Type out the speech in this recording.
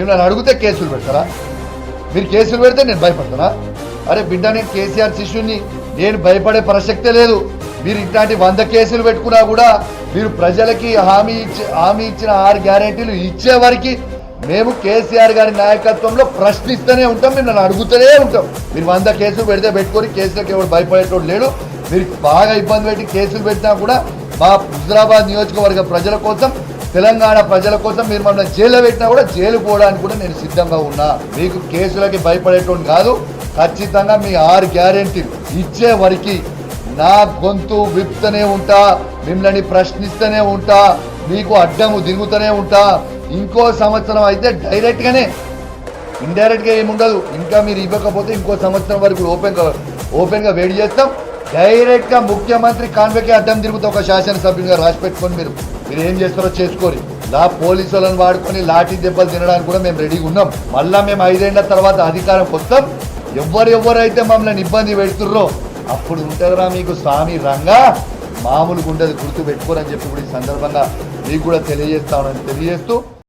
మిమ్మల్ని అడిగితే కేసులు పెడతారా? మీరు కేసులు పెడితే నేను భయపడతానా? అరే బిడ్డ నేను కేసీఆర్ శిష్యుని నేను భయపడే ప్రసక్తే లేదు. మీరు ఇట్లాంటి వంద కేసులు పెట్టుకున్నా కూడా మీరు ప్రజలకి హామీ ఇచ్చి హామీ ఇచ్చిన ఆరు గ్యారెంటీలు ఇచ్చే వారికి మేము కేసీఆర్ గారి నాయకత్వంలో ప్రశ్నిస్తూనే ఉంటాం మిమ్మల్ని అడుగుతూనే ఉంటాం. మీరు వంద కేసులు పెడితే పెట్టుకొని కేసులకు ఎవరు భయపడేటోడు లేడు. మీరు బాగా ఇబ్బంది పెట్టి కేసులు పెట్టినా కూడా మా హుజరాబాద్ నియోజకవర్గ ప్రజల కోసం తెలంగాణ ప్రజల కోసం మీరు మమ్మల్ని జైల్లో పెట్టినా కూడా జైలు పోవడానికి కూడా నేను సిద్ధంగా ఉన్నా. మీకు కేసులకి భయపడేటువంటి కాదు ఖచ్చితంగా మీ ఆరు గ్యారెంటీలు ఇచ్చే వరకు నా గొంతు విప్తూనే ఉంటా మిమ్మల్ని ప్రశ్నిస్తూనే ఉంటా మీకు అడ్డము దిగుతూనే ఉంటా. ఇంకో సంవత్సరం అయితే డైరెక్ట్గానే ఇండైరెక్ట్గా ఏముండదు. ఇంకా మీరు ఇవ్వకపోతే ఇంకో సంవత్సరం వరకు ఓపెన్గా ఓపెన్గా వెయిట్ చేస్తాం. డైరెక్ట్గా ముఖ్యమంత్రి కాన్వెకే అడ్డం తిరుగుతూ ఒక శాసనసభ్యునిగా రాసి పెట్టుకొని మీరు మీరు ఏం చేస్తారో చేసుకోరి. లా పోలీసు వాళ్ళని వాడుకొని లాఠీ దెబ్బలు తినడానికి కూడా మేము రెడీగా ఉన్నాం. మళ్ళా మేము ఐదేళ్ళ తర్వాత అధికారం వస్తాం. ఎవరు ఎవరైతే మమ్మల్ని ఇబ్బంది పెడుతుర్రో అప్పుడు ఉంటుందిరా మీకు స్వామి రంగా. మామూలుగా ఉండదు గుర్తు పెట్టుకోరని చెప్పి కూడా ఈ సందర్భంగా మీకు కూడా తెలియజేస్తామని తెలియజేస్తూ